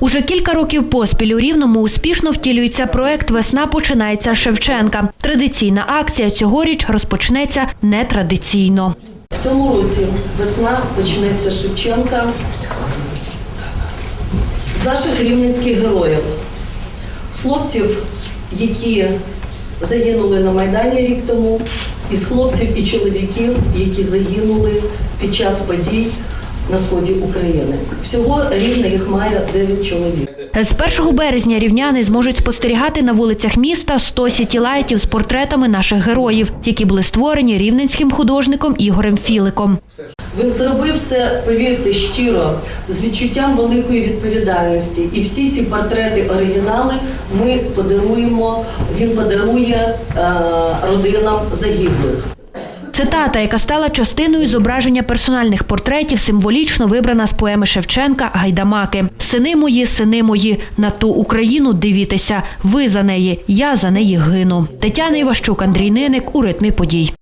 Уже кілька років поспіль у Рівному успішно втілюється проект Весна починається з Шевченка. Традиційна акція цьогоріч розпочнеться нетрадиційно. В цьому році весна почнеться з Шевченка з наших рівненських героїв, з хлопців, які загинули на Майдані рік тому, і з хлопців і чоловіків, які загинули під час подій на сході України. Всього рівне їх має 9 чоловік. З 1 березня рівняни зможуть спостерігати на вулицях міста 100 сітілайтів з портретами наших героїв, які були створені рівненським художником Ігорем Філиком. Він зробив це, повірте, щиро, з відчуттям великої відповідальності. І всі ці портрети, оригінали ми подаруємо, він подарує е, родинам загиблих. Цитата, яка стала частиною зображення персональних портретів, символічно вибрана з поеми Шевченка Гайдамаки. Сини мої, сини мої, на ту Україну дивітеся. Ви за неї, я за неї гину. Тетяна Іващук, Андрій Ниник у ритмі подій.